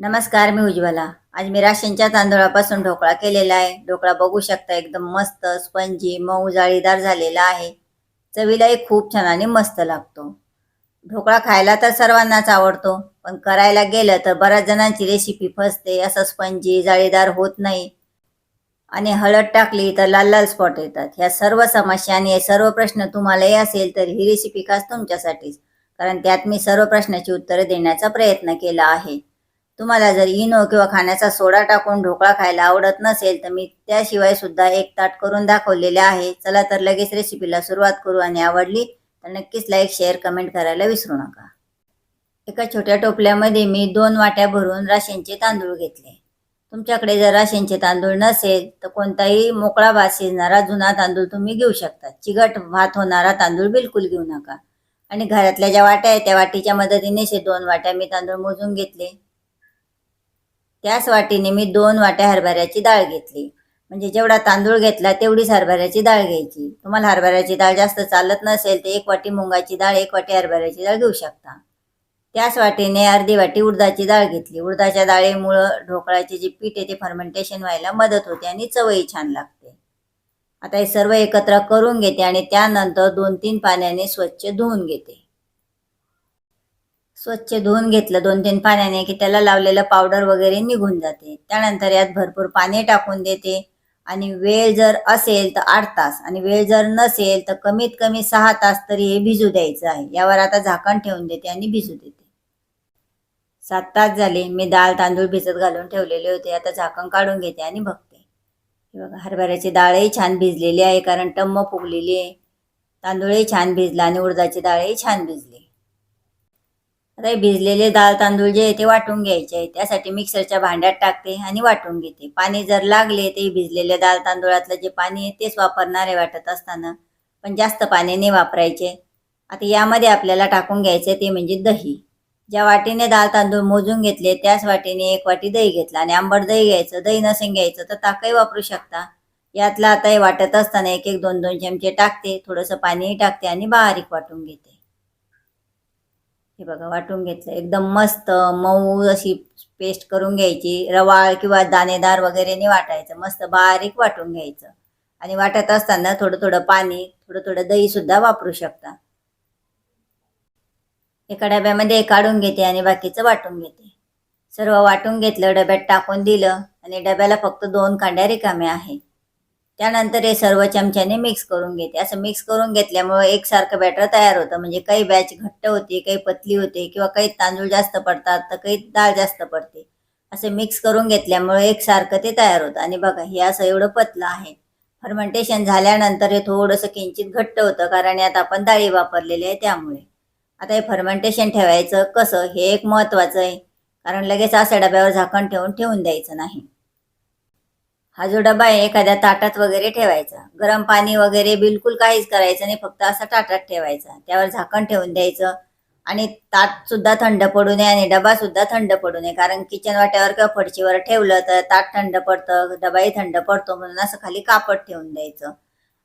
नमस्कार मी उज्ज्वला. आज मी राशनच्या तांदूळापासून ढोकळा केलेला आहे. ढोकळा बघू शकता एकदम मस्त स्पंजी मऊ जाळीदार झालेला आहे. चवीलाही खूप छान आणि मस्त लागतो. ढोकळा खायला तर सर्वांनाच आवडतो पण करायला गेलं तर बऱ्याच जणांची रेसिपी फसते. असं स्पंजी जाळीदार होत नाही. आणि हळद टाकली तर लाल लाल स्पॉट येतात. ह्या सर्व समस्या आणि हे सर्व प्रश्न तुम्हालाही असेल तर ही रेसिपी खास तुमच्यासाठीच. कारण त्यात मी सर्व प्रश्नाची उत्तरे देण्याचा प्रयत्न केला आहे. तुम्हाला जर इनो किंवा खाण्याचा सोडा टाकून ढोकळा खायला आवडत नसेल तर मी त्याशिवाय सुद्धा एक ताट करून दाखवलेले आहे. चला तर लगेच रेसिपीला सुरुवात करू आणि आवडली तर नक्कीच लाईक शेअर कमेंट करायला विसरू नका. एका छोट्या टोपल्यामध्ये मी दोन वाट्या भरून राशनचे तांदूळ घेतले. तुमच्याकडे जर राशनचे तांदूळ नसेल तर कोणताही मोकळा भात शिजणारा जुना तांदूळ तुम्ही घेऊ शकता. चिकट भात होणारा तांदूळ बिलकुल घेऊ नका. आणि घरातल्या ज्या वाट्या आहेत त्या वाटीच्या मदतीने शे दोन वाट्या मी तांदूळ मोजून घेतले. त्याच वाटीने मी दोन वाट्या हरभऱ्याची डाळ घेतली. म्हणजे जेवढा तांदूळ घेतला तेवढीच हरभऱ्याची डाळ घ्यायची. तुम्हाला हरभऱ्याची डाळ जास्त चालत नसेल तर एक वाटी मुंगाची डाळ एक वाटी हरभऱ्याची डाळ घेऊ शकता. त्याच वाटीने अर्धी वाटी उडदाची डाळ घेतली. उडदाच्या डाळीमुळं ढोकळाचे जे पीठ आहे ते फर्मेंटेशन व्हायला मदत होते आणि चवही छान लागते. आता हे सर्व एकत्र करून घेते आणि त्यानंतर दोन तीन पाण्याने स्वच्छ धुवून घेते. स्वच्छ धुवून घेतलं दोन तीन पाण्याने की त्याला लावलेलं पावडर वगैरे निघून जाते. त्यानंतर यात भरपूर पाणी टाकून देते. आणि वेळ जर असेल तर आठ तास आणि वेळ जर नसेल तर कमीत कमी सहा तास तरी हे भिजू द्यायचं आहे. यावर आता झाकण ठेवून देते आणि भिजू देते. सात तास झाले. मी डाळ तांदूळ भिजत घालून ठेवलेले होते. आता झाकण काढून घेते आणि बघते. बघा हरभऱ्याची डाळही छान भिजलेली आहे कारण टम्म फुगलेली आहे. तांदूळही छान भिजला आणि उडदाची डाळही छान भिजली. आता हे भिजलेले दाल तांदूळ जे आहे ते वाटून घ्यायचे आहे. त्यासाठी मिक्सरच्या भांड्यात टाकते आणि वाटून घेते. पाणी जर लागले ते भिजलेल्या दाल तांदूळातलं जे पाणी आहे तेच वापरणारे वाटत असताना. पण जास्त पाणी नाही वापरायचे. आता यामध्ये आपल्याला टाकून घ्यायचे ते म्हणजे दही. ज्या वाटीने दाल तांदूळ मोजून घेतले त्याच वाटीने एक वाटी दही घेतला आणि आंबट दही घ्यायचं दही नसेल घ्यायचं तर ताकही वापरू शकता. यातला आता हे वाटत असताना एक एक दोन दोन चमचे टाकते थोडंसं पाणीही टाकते आणि बारीक वाटून घेते. हे बघा वाटून घेतलं. एकदम मस्त मऊ अशी पेस्ट करून घ्यायची. रवाळ किंवा दाणेदार वगैरेने वाटायचं. मस्त बारीक वाटून घ्यायचं. आणि वाटत असताना थोडं थोडं पाणी थोडं थोडं दही सुद्धा वापरू शकता. एका डब्यामध्ये काढून घेते आणि बाकीचं वाटून घेते. सर्व वाटून घेतलं डब्यात टाकून दिलं आणि डब्याला फक्त दोन कांड्या रिकाम्या आहे त्यानंतर हे सर्व चमच्याने मिक्स करून घेते. असं मिक्स करून घेतल्यामुळे एकसारखं बॅटर तयार होतं. म्हणजे काही बॅच घट्ट होते काही पतली होते किंवा काही तांदूळ जास्त पडतात तर काही डाळ जास्त पडते. असं मिक्स करून घेतल्यामुळे एकसारखं ते तयार होतं. आणि बघा हे असं एवढं पतलं आहे. फर्मेंटेशन झाल्यानंतर हे थोडंसं किंचित घट्ट होतं कारण यात आपण डाळी वापरलेली आहे त्यामुळे. आता हे फर्मेंटेशन ठेवायचं कसं हे एक महत्त्वाचं आहे. कारण लगेच असा डब्यावर झाकण ठेवून ठेवून द्यायचं नाही. हा जो डबा आहे एखाद्या ताटात वगैरे ठेवायचा. गरम पाणी वगैरे बिलकुल काहीच करायचं नाही फक्त असा ताटात ठेवायचा. त्यावर झाकण ठेवून द्यायचं. आणि ताट सुद्धा थंड पडू नये आणि डबा सुद्धा थंड पडू नये. कारण किचन वाट्यावर किंवा फडशीवर ठेवलं तर ताट थंड पडतं डबाही थंड पडतो म्हणून असं खाली कापड ठेवून द्यायचं.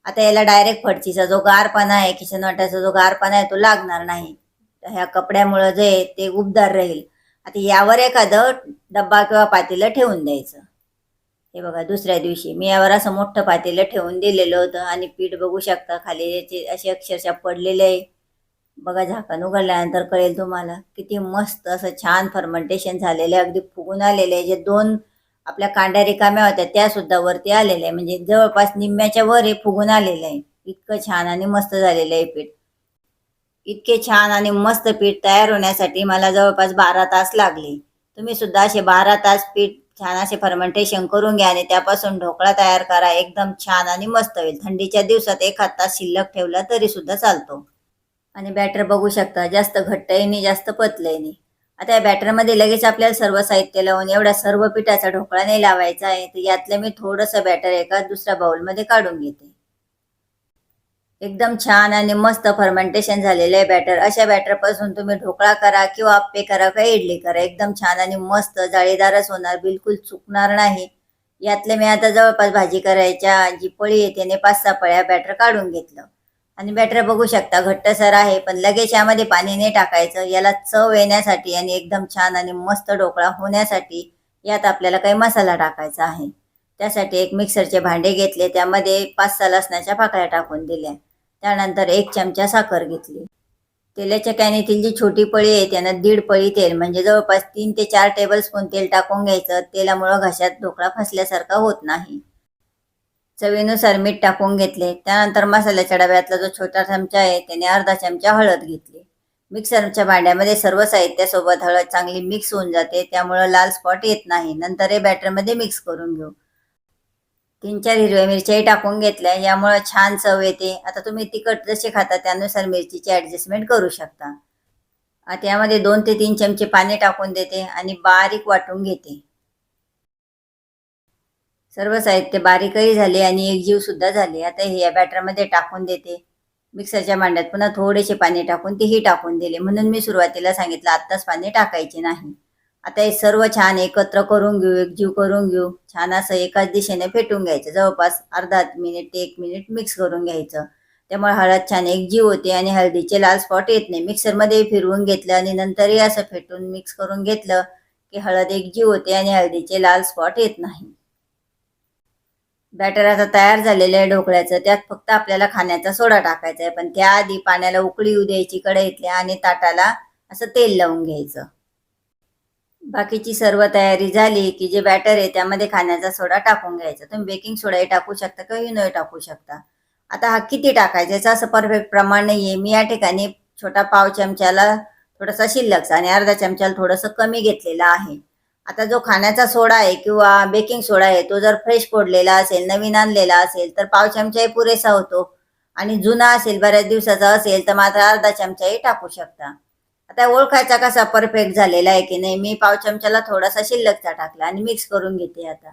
आता याला डायरेक्ट फडशीचा जो गारपणा आहे किचन वाट्याचा जो गारपणा आहे तो लागणार नाही. ह्या कपड्यामुळं जे आहे ते उबदार राहील. आता यावर एखादं डब्बा किंवा पातेलं ठेवून द्यायचं. हे बघा दुसऱ्या दिवशी. मी यावर असं मोठं पातेलं ठेवून दिलेलं होतं आणि पीठ बघू शकता खाली याचे असे अक्षरशः पडलेले आहे. बघा झाकण उघडल्यानंतर कळेल तुम्हाला. किती मस्त असं छान फर्मेंटेशन झालेलं आहे. अगदी फुगून आलेले आहे. जे दोन आपल्या कांड्या रिकाम्या होत्या त्यासुद्धा वरती आलेल्या आहे. म्हणजे जवळपास निम्म्याच्या वर हे फुगून आलेलं आहे. इतकं छान आणि मस्त झालेलं आहे पीठ. इतके छान आणि मस्त पीठ तयार होण्यासाठी मला जवळपास बारा तास लागले. तुम्ही सुद्धा असे बारा तास पीठ छान असे फर्मेंटेशन करून घ्या आणि त्यापासून ढोकळा तयार करा. एकदम छान आणि मस्त होईल. थंडीच्या दिवसात एखाद तास शिल्लक ठेवला तरी सुद्धा चालतो. आणि बॅटर बघू शकता जास्त घट्टही नाही जास्त पतलंही नाही. आता या बॅटरमध्ये लगेच आपल्याला सर्व साहित्य लावून एवढ्या सर्व पिठाचा ढोकळा नाही लावायचा आहे. तर यातलं मी थोडंसं बॅटर एका दुसऱ्या बाउलमध्ये काढून घेते. एकदम छान आणि मस्त फर्मेंटेशन झालेलं आहे बॅटर अशा बॅटरपासून तुम्ही ढोकळा करा किंवा आप्पे करा किंवा इडली करा. एकदम छान आणि मस्त जाळीदारच होणार बिलकुल चुकणार नाही. यातले मी आता जवळपास भाजी करायच्या जी पळी आहे त्याने पाच सहा पळ्या बॅटर काढून घेतलं. आणि बॅटर बघू शकता घट्टसर आहे पण लगेच यामध्ये पाणी नाही टाकायचं. याला चव येण्यासाठी आणि एकदम छान आणि मस्त ढोकळा होण्यासाठी यात आपल्याला काही मसाला टाकायचा आहे. त्यासाठी एक मिक्सरचे भांडे घेतले त्यामध्ये पाच सहा लसणाच्या पाकळ्या टाकून दिल्या. त्यानंतर एक चमचा साखर घेतली. तेलाच्या कॅनेतील जी छोटी पळी आहे त्यानं दीड पळी तेल म्हणजे जवळपास तीन ते चार टेबल स्पून तेल टाकून घ्यायचं. तेलामुळं घशात ढोकळा फसल्यासारखा होत नाही. चवीनुसार मीठ टाकून घेतले. त्यानंतर मसाल्याच्या डब्यातला जो छोटा चमचा आहे त्याने अर्धा चमचा हळद घेतली. मिक्सरच्या भांड्यामध्ये सर्व साहित्यासोबत हळद चांगली मिक्स होऊन जाते. त्यामुळं लाल स्पॉट येत नाही. नंतर हे बॅटरमध्ये मिक्स करून घेऊ. तीन चार हिरव्या मिरच्याही टाकून घेतल्या. यामुळं छान चव येते. आता तुम्ही तिखट जसे खाता त्यानुसार मिरचीची ॲडजस्टमेंट करू शकता. आता यामध्ये दोन ते तीन चमचे पाणी टाकून देते आणि बारीक वाटून घेते. सर्व साहित्य बारीकही झाले आणि एकजीव सुद्धा झाले. आता हे या बॅटरमध्ये टाकून देते. मिक्सरच्या मांड्यात पुन्हा थोडेसे पाणी टाकून तेही टाकून दिले. म्हणून मी सुरुवातीला सांगितलं आत्ताच पाणी टाकायचे नाही. आता हे सर्व छान एकत्र करून घेऊ एकजीव करून घेऊ. छान असं एकाच दिशेने फेटून घ्यायचं. जवळपास अर्धा मिनिट ते एक मिनिट मिक्स करून घ्यायचं. त्यामुळे हळद छान एकजीव होते आणि हळदीचे लाल स्पॉट येत नाही. मिक्सरमध्ये फिरवून घेतलं आणि नंतरही असं फेटून मिक्स करून घेतलं की हळद एकजीव होते आणि हळदीचे लाल स्पॉट येत नाही. बॅटर आता तयार झालेलं आहे ढोकळ्याचं. त्यात फक्त आपल्याला खाण्याचा सोडा टाकायचा आहे. पण त्याआधी पाण्याला उकळी येऊ द्यायची कढईतल्या आणि ताटाला असं तेल लावून घ्यायचं. बाकीची सर्व तयारी झाली की जे बॅटर आहे त्यामध्ये खाण्याचा सोडा टाकून घ्यायचा. तुम्ही बेकिंग सोडाही टाकू शकता किंवा इनोही टाकू शकता. आता हा किती टाकायचा याचं असं परफेक्ट प्रमाण नाही आहे मी या ठिकाणी छोटा पाव चमच्याला थोडासा शिल्लकचा आणि अर्धा चमच्याला थोडंसं कमी घेतलेला आहे. आता जो खाण्याचा सोडा आहे किंवा बेकिंग सोडा आहे तो जर फ्रेश फोडलेला असेल नवीन आणलेला असेल तर पाव चमचाही पुरेसा होतो. आणि जुना असेल बऱ्याच दिवसाचा असेल तर मात्र अर्धा चमचाही टाकू शकता. आता ओळखायचा कसा परफेक्ट झालेला आहे की नाही? मी पाव चमच्याला थोडासा शिल्लकचा टाकला आणि मिक्स करून घेते आता.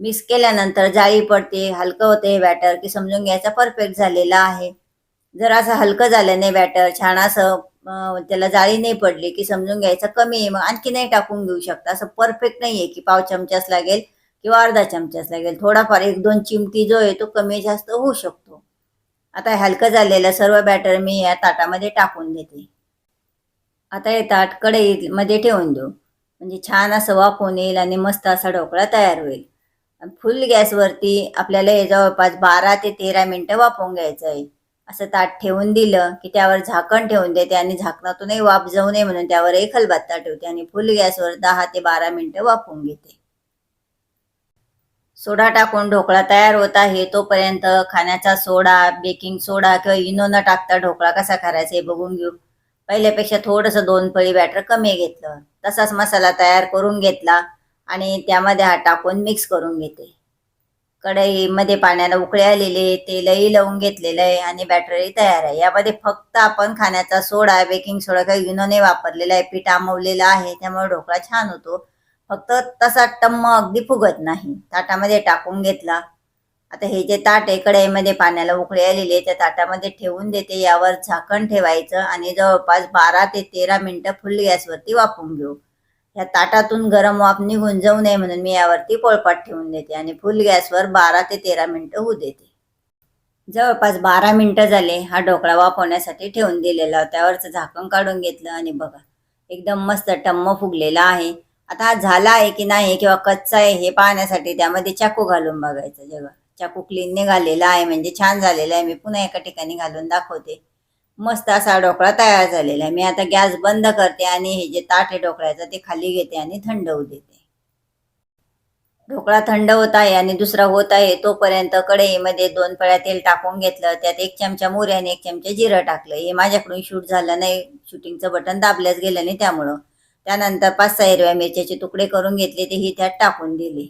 मिक्स केल्यानंतर जाळी पडते हलकं होते हे बॅटर की समजून घ्यायचा परफेक्ट झालेला आहे. जर असं हलकं झालं नाही बॅटर छान असं त्याला जाळी नाही पडली की समजून घ्यायचं कमी आहे मग आणखी नाही टाकून घेऊ शकता. असं परफेक्ट नाही आहे की पाव चमचाच लागेल किंवा अर्धा चमचाच लागेल. थोडाफार एक दोन चिमटी जो आहे तो कमी जास्त होऊ शकतो. आता हलकं झालेलं सर्व बॅटर मी या ताटामध्ये टाकून देते. आता हे ताट कढईमध्ये ठेवून देऊ. म्हणजे छान असं वाफवून येईल आणि मस्त असा ढोकळा तयार होईल. फुल गॅसवरती आपल्याला हे जवळपास बारा ते तेरा मिनटं वाफवून घ्यायचं आहे. असं ताट ठेवून दिलं की त्यावर झाकण ठेवून देते आणि झाकणातूनही वाफ जाऊ नये म्हणून त्यावर एक खलबत्ता ठेवते आणि फुल गॅसवर दहा ते बारा मिनटं वाफवून घेते. सोडा टाकून ढोकळा तयार होत आहे. तोपर्यंत खाण्याचा सोडा बेकिंग सोडा किंवा इनो न टाकता ढोकळा कसा करायचा हे बघून घेऊ. पहिल्यापेक्षा थोडंसं दोन पळी बॅटर कमी घेतलं. तसाच मसाला तयार करून घेतला आणि त्यामध्ये हा टाकून मिक्स करून घेते. कढईमध्ये पाण्याला उकळे आलेले तेलही लावून घेतलेलं आहे आणि बॅटरही तयार आहे. यामध्ये फक्त आपण खाण्याचा सोडा बेकिंग सोडा काही युनोने वापरलेला आहे पीठ आमवलेलं आहे त्यामुळे ढोकळा छान होतो. फक्त तसा टम्म अगदी फुगत नाही. ताटामध्ये टाकून घेतला. आता हे जे ताट आहे कढईमध्ये पाण्याला उकळी आलेली आहे त्या ताटामध्ये ठेवून देते. यावर झाकण ठेवायचं आणि जवळपास बारा ते तेरा मिनटं फुल गॅसवरती वापरून घेऊ. या ताटातून गरम वाफ निघून जाऊ नये म्हणून मी यावरती पोळपाट ठेवून देते आणि फुल गॅसवर बारा ते तेरा मिनिटं होऊ देते. जवळपास बारा मिनटं झाले हा ढोकळा वाफवण्यासाठी ठेवून दिलेला. त्यावरचं झाकण काढून घेतलं आणि बघा एकदम मस्त टम्म फुगलेला आहे. आता हा झाला आहे की नाही किंवा कच्चा आहे हे पाहण्यासाठी त्यामध्ये चाकू घालून बघायचं जेव्हा चाकू क्लीन घालेला आहे म्हणजे छान झालेला आहे. मी पुन्हा एका ठिकाणी घालून दाखवते. मस्त असा ढोकळा तयार झालेला आहे. मी आता गॅस बंद करते आणि हे जे ताट आहे ढोकळ्याचं ते खाली घेते आणि थंड होऊ देते. ढोकळा थंड होत आहे आणि दुसरा होत आहे तोपर्यंत कढईमध्ये दोन पळ्या तेल टाकून घेतलं. त्यात एक चमचा मोहरी आणि एक चमचा जिरं टाकलं. हे माझ्याकडून शूट झालं नाही. शूटिंगचं बटन दाबल्याच गेलं नाही त्यामुळं. त्यानंतर पाच सहा हिरव्या मिरच्याचे तुकडे करून घेतले ते ही त्यात टाकून दिले.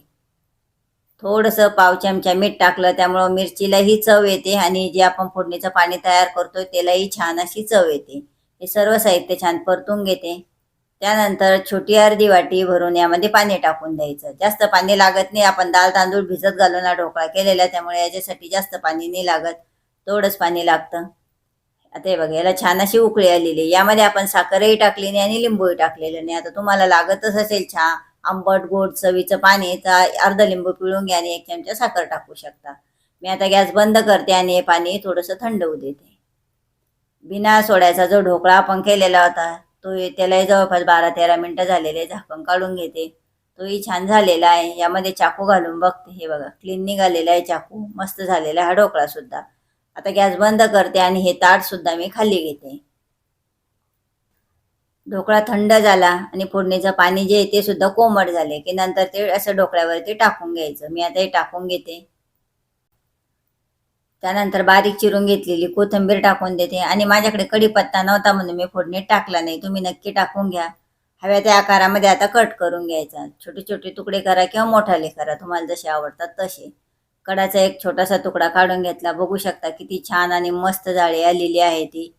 थोडंसं पाव चमचा मीठ टाकलं त्यामुळं मिरचीलाही चव येते आणि जे आपण फोडणीचं पाणी तयार करतोय त्यालाही छान अशी चव येते. हे सर्व साहित्य छान परतून घेते. त्यानंतर छोटी अर्धी वाटी भरून यामध्ये पाणी टाकून द्यायचं. जास्त पाणी लागत नाही आपण दाल तांदूळ भिजत घालून हा ढोकळा केलेला त्यामुळे याच्यासाठी जास्त पाणी नाही लागत. थोडंच पाणी लागतं. आता हे बघा याला छान अशी उकळी आलेली यामध्ये आपण साखरही टाकली नाही आणि लिंबूही टाकलेलं नाही. आता तुम्हाला लागतच असेल छान आंबट गोड चवीचं पाणी तर अर्ध लिंबू पिळून घ्या आणि एक चमचा साखर टाकू शकता. मी आता गॅस बंद करते आणि हे पाणी थोडंसं थंड होऊ देते. बिना सोड्याचा जो ढोकळा आपण केलेला होता तो त्यालाही जवळपास बारा तेरा मिनटं झालेले झाकण काढून घेते. तोही छान झालेला आहे. यामध्ये चाकू घालून बघते. हे बघा क्लीन निघालेला आहे चाकू. मस्त झालेला आहे हा ढोकळा सुद्धा. आता गॅस बंद करते आणि हे ताट सुद्धा मी खाली घेते. ढोकळा थंड झाला आणि फोडणीचं पाणी जे आहे ते सुद्धा कोमट झाले की नंतर ते असं ढोकळ्यावरती टाकून घ्यायचं. मी आता हे टाकून घेते. त्यानंतर बारीक चिरून घेतलेली कोथिंबीर टाकून देते. आणि माझ्याकडे कढीपत्ता नव्हता म्हणून मी फोडणीत टाकला नाही. तुम्ही नक्की टाकून घ्या. हव्या त्या आकारामध्ये आता कट करून घ्यायचा. छोटे छोटे तुकडे करा किंवा मोठाले करा. तुम्हाला जसे आवडतात तसे. कडाचा एक छोटासा तुकडा काढून घेतला. बघू शकता किती छान आणि मस्त जाळी आलेली आहे ती.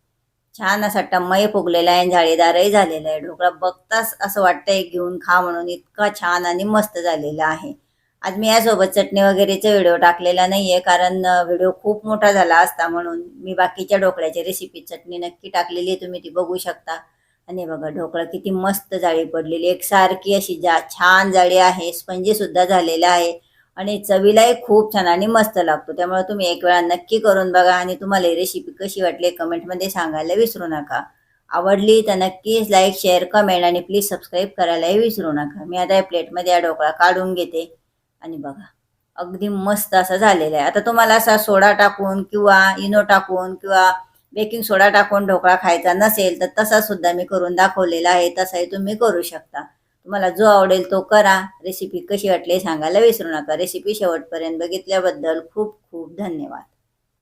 छान असा टम्मही फुगलेला आहे आणि जाळीदारही झालेला आहे. ढोकळा बघताच असं वाटतंय घेऊन खा म्हणून इतका छान आणि मस्त झालेला आहे. आज मी यासोबत चटणी वगैरेचा व्हिडिओ टाकलेला नाही आहे कारण व्हिडिओ खूप मोठा झाला असता म्हणून मी बाकीच्या ढोकळ्याची रेसिपी चटणी नक्की टाकलेली आहे तुम्ही ती बघू शकता. आणि बघा ढोकळा किती मस्त जाळी पडलेली एकसारखी अशी जा छान जाळी आहे स्पंजीसुद्धा झालेला आहे. आणि चवीलाही खूप छान आणि मस्त लागतो. त्यामुळे तुम्ही एक वेळा नक्की करून बघा आणि तुम्हाला ही रेसिपी कशी वाटली कमेंटमध्ये सांगायला विसरू नका. आवडली तर नक्कीच लाईक शेअर कमेंट आणि प्लीज सबस्क्राईब करायलाही विसरू नका. मी आता या प्लेटमध्ये या ढोकळा काढून घेते आणि बघा अगदी मस्त असं झालेलं आहे. आता तुम्हाला असा सोडा टाकून किंवा इनो टाकून किंवा बेकिंग सोडा टाकून ढोकळा खायचा नसेल तर तसा सुद्धा मी करून दाखवलेला आहे. तसाही तुम्ही करू शकता. तुम्हाला जो आवडेल तो करा. रेसिपी कशी वाटली सांगायला विसरू नका. रेसिपी शेवटपर्यंत बघितल्याबद्दल खूप खूप धन्यवाद.